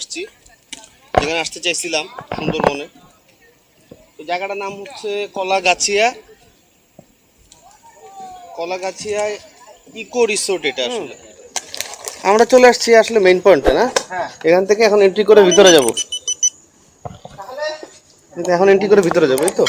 আসছি। যেখানে আসতে চাইছিলাম সুন্দরবনে। তো জায়গাটার নাম হচ্ছে কলাগাছিয়া। কলাগাছিয়া ইকো রিসোর্ট এটা আসলে। আমরা চলে আসছি আসলে মেইন পয়েন্টে না? হ্যাঁ। এখান থেকে এখন এন্ট্রি করে ভিতরে যাব। কিন্তু এখন এন্ট্রি করে ভিতরে যাব এই তো?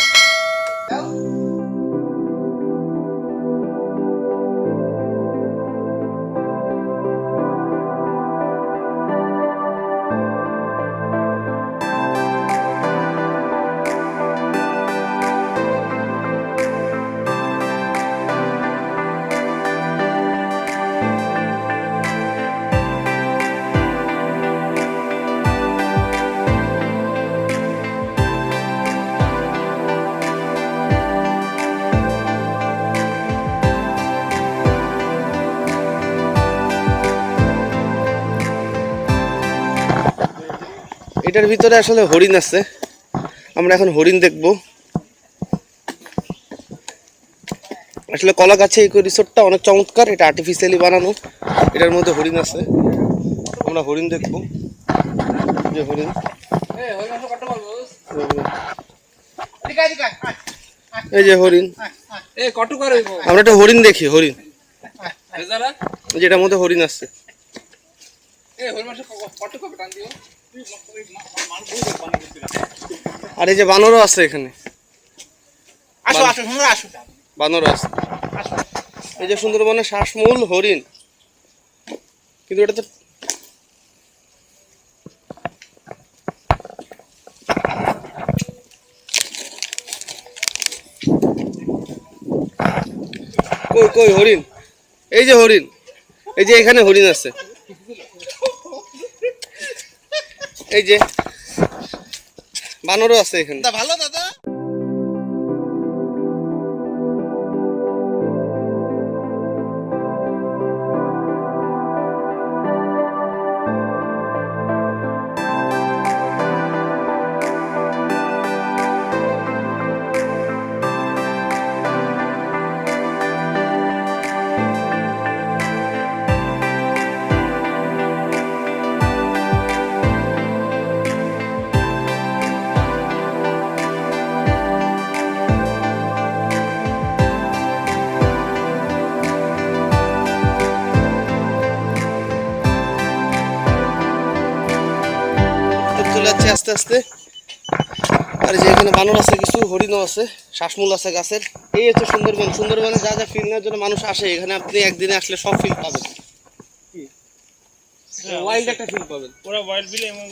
এটার ভিতরে আসলে হরিণ আছে। আমরা এখন হরিণ দেখব। আসলে কলা গাছে ইকো রিসোর্টটা অনেক চমৎকার এটা আর্টিফিশিয়ালি বানানো। এটার মধ্যে হরিণ আছে। আমরা হরিণ দেখব। যে হরিণ। এই যে হরিণ। আমরা একটা হরিণ দেখি হরিণ। যেটার মধ্যে হরিণ আছে। এ হল কত করে টান দিও? আর এই যে বানরও আছে এখানে। আসো আসো শুনো আসো। বানরও আছে। এই যে সুন্দরবনের শ্বাসমূল হরিণ। কিন্তু এটা তো কই কই হরিণ? এই যে হরিণ। এই যে এখানে হরিণ আছে। এই যে বানরও আছে এখানে। ভালো দাদা। যাচ্ছে আস্তে আস্তে। আর যে এখানে বানর আছে কিছু হরিণও আছে শ্বাসমূল আছে গাছের। এই হচ্ছে সুন্দরবন। সুন্দরবনে যা যা ফিল নেওয়ার জন্য মানুষ আসে এখানে আপনি একদিনে আসলে সব ফিল পাবেন। ওয়াইল্ড একটা ফিল পাবেন। পুরো ওয়াইল্ড ফিল এবং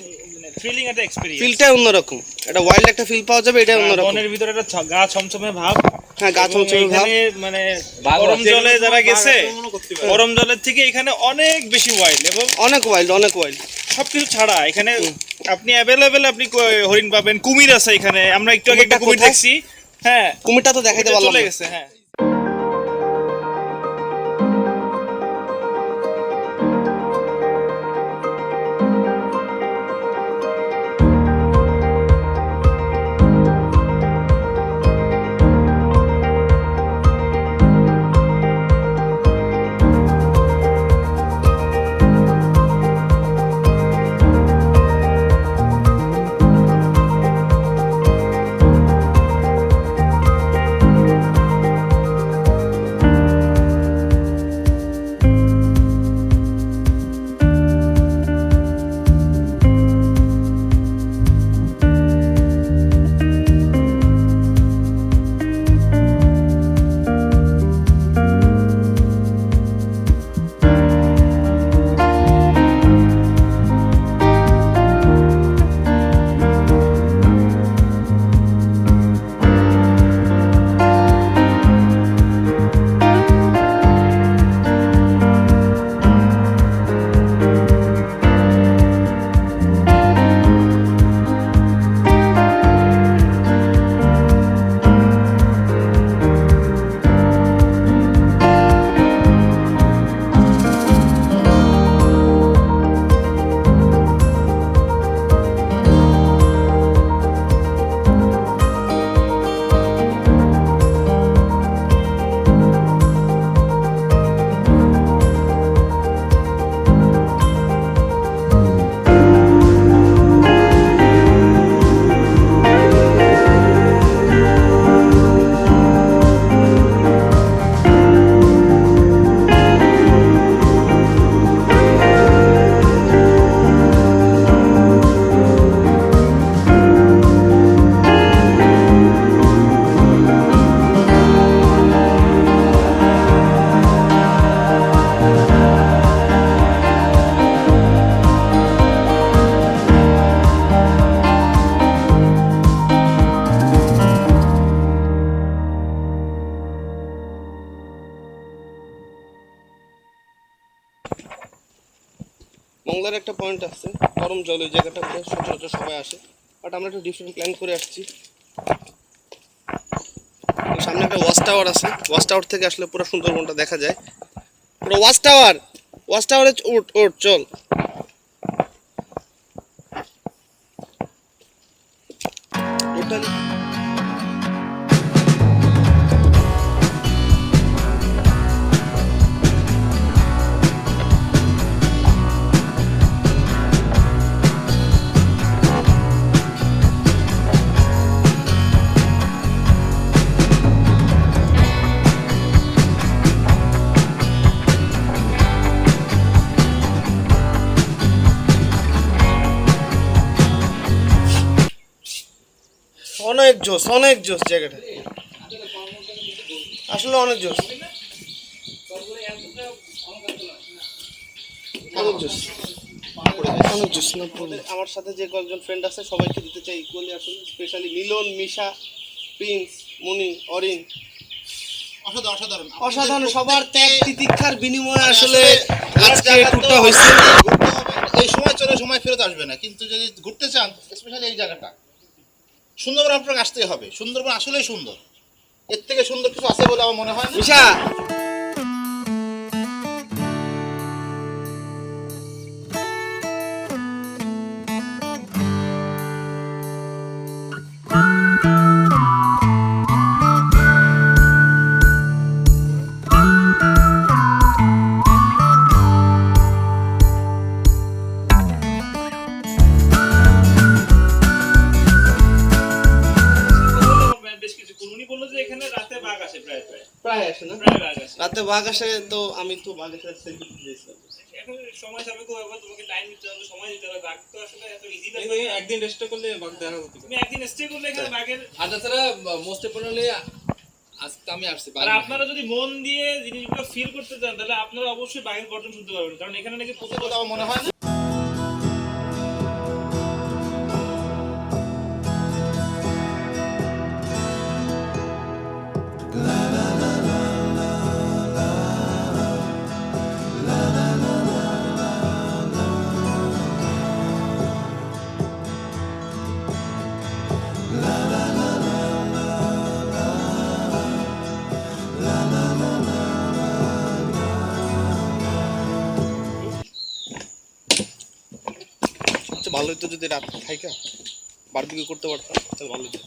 ফিলিং একটা এক্সপেরিয়েন্স ফিলটাই অন্যরকম। এটা ওয়াইল্ড একটা ফিল পাওয়া যাবে এটা অন্যরকম। বনের ভিতরে একটা গা ছমছমে ভাব। হ্যাঁ ভাব। মানে গরম জলে যারা গেছে গরম জলের থেকে এখানে অনেক বেশি ওয়াইল্ড এবং অনেক ওয়াইল্ড অনেক ওয়াইল্ড সবকিছু ছাড়া। এখানে আপনি অ্যাভেলেবেল আপনি হরিণ পাবেন। কুমির আছে এখানে। আমরা একটু আগে একটা কুমির দেখছি। হ্যাঁ। কুমিরটা তো দেখাইতে পারলাম চলে গেছে হ্যাঁ। মংলার একটা পয়েন্ট আছে, গরম জল ওই জায়গাটাতে সচরাচর সবাই আসে। বাট আমরা একটু ডিফারেন্ট প্ল্যান করে আসছি। সামনে একটা ওয়াচ টাওয়ার আছে। ওয়াচ টাওয়ার থেকে আসলে পুরো সুন্দরবনটা দেখা যায়। পুরো ওয়াচ টাওয়ার ওয়াচ টাওয়ারে ওট ওঠ চল। অনেক জোস অনেক জোস জায়গাটা। আসলে অনেক জোস অনেক জোস অনেক জোস না আমার সাথে যে কয়েকজন ফ্রেন্ড আছে সবাইকে দিতে চাই ইকুয়ালি আসলে স্পেশালি মিলন মিশা প্রিন্স মনি অরিন। অসাধারণ। অসাধারণ অসাধারণ সবার ত্যাগ তিতিক্ষার বিনিময়ে আসলে আজকে ট্যুরটা হয়েছে। এই সময় চলে সময় ফেরত আসবে না। কিন্তু যদি ঘুরতে চান স্পেশালি এই জায়গাটা সুন্দরবন আপনাকে আসতেই হবে। সুন্দরবন আসলেই সুন্দর। এর থেকে সুন্দর কিছু আছে বলে আমার মনে হয় উনি বলল যে এখানে রাতে বাঘ আসে প্রায় প্রায়। প্রায় আসে না? প্রায় বাঘ আসে। রাতে বাঘ আসে তো আমি তো বাঘের সাথে সেলফি দিয়েছিলাম। এখন সময় সাপেক্ষ ব্যাপার তোমাকে টাইম দিতে হবে সময় দিতে হবে। বাঘ তো আসলে এত ইজি না। একদিন রেস্ট করলে বাঘ দেখা হতো তুমি একদিন স্টে করলে এখানে বাঘের আর তাছাড়া মোস্ট ইম্পর্টেন্টলি আজকে আমি আসছি আর আপনারা যদি মন দিয়ে জিনিসগুলো ফিল করতে চান তাহলে আপনারা অবশ্যই বাঘের গর্জন শুনতে পারবেন। কারণ এখানে নাকি প্রচুর আমার মনে হয় না? আচ্ছা ভালো হতো যদি রাত থাইকা বারবিকিউ করতে পারতাম তাহলে ভালো হতো?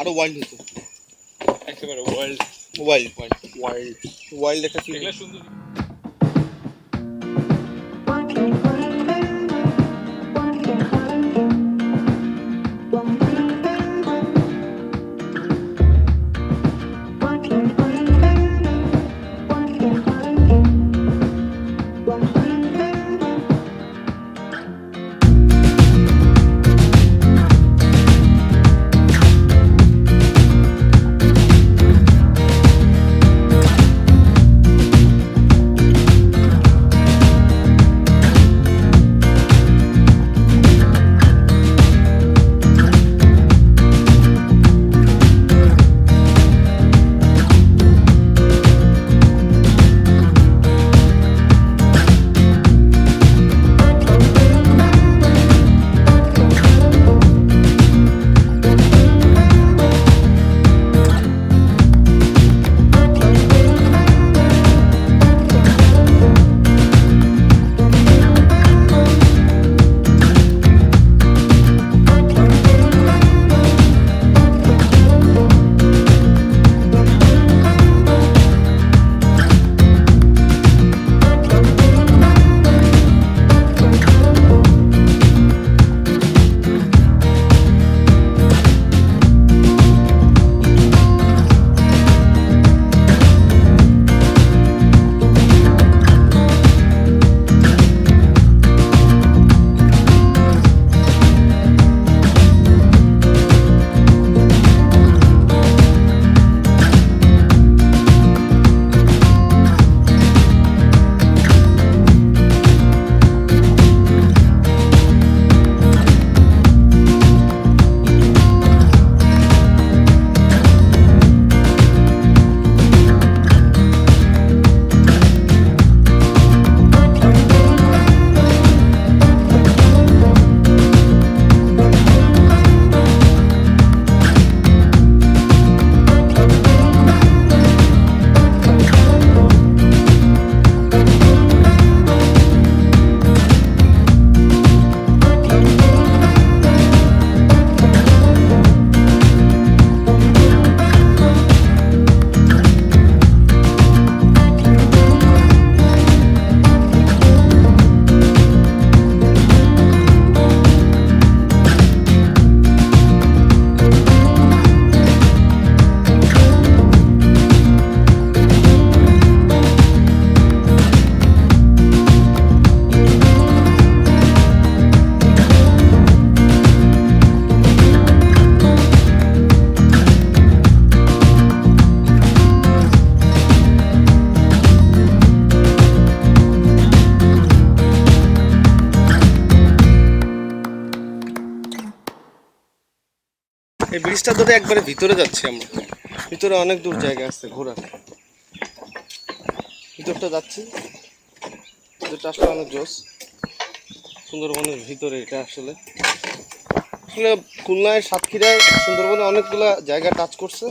আরও। ওয়াইল্ড হতো একেবারে ওয়াইল্ড ওয়াইল্ড ওয়াইল্ড ওয়াইল্ড একটা ফিল সুন্দর ব্রিজটা ধরে একবারে ভিতরে যাচ্ছি আমরা। ভিতরে অনেক দূর জায়গা আছে ঘোরার। ভিতরটা যাচ্ছি। ভিতরটা আসলে অনেক জোস সুন্দরবনের ভিতরে এটা আসলে। আসলে খুলনায় সাতক্ষীরায় সুন্দরবনে অনেকগুলা জায়গা টাচ করছে।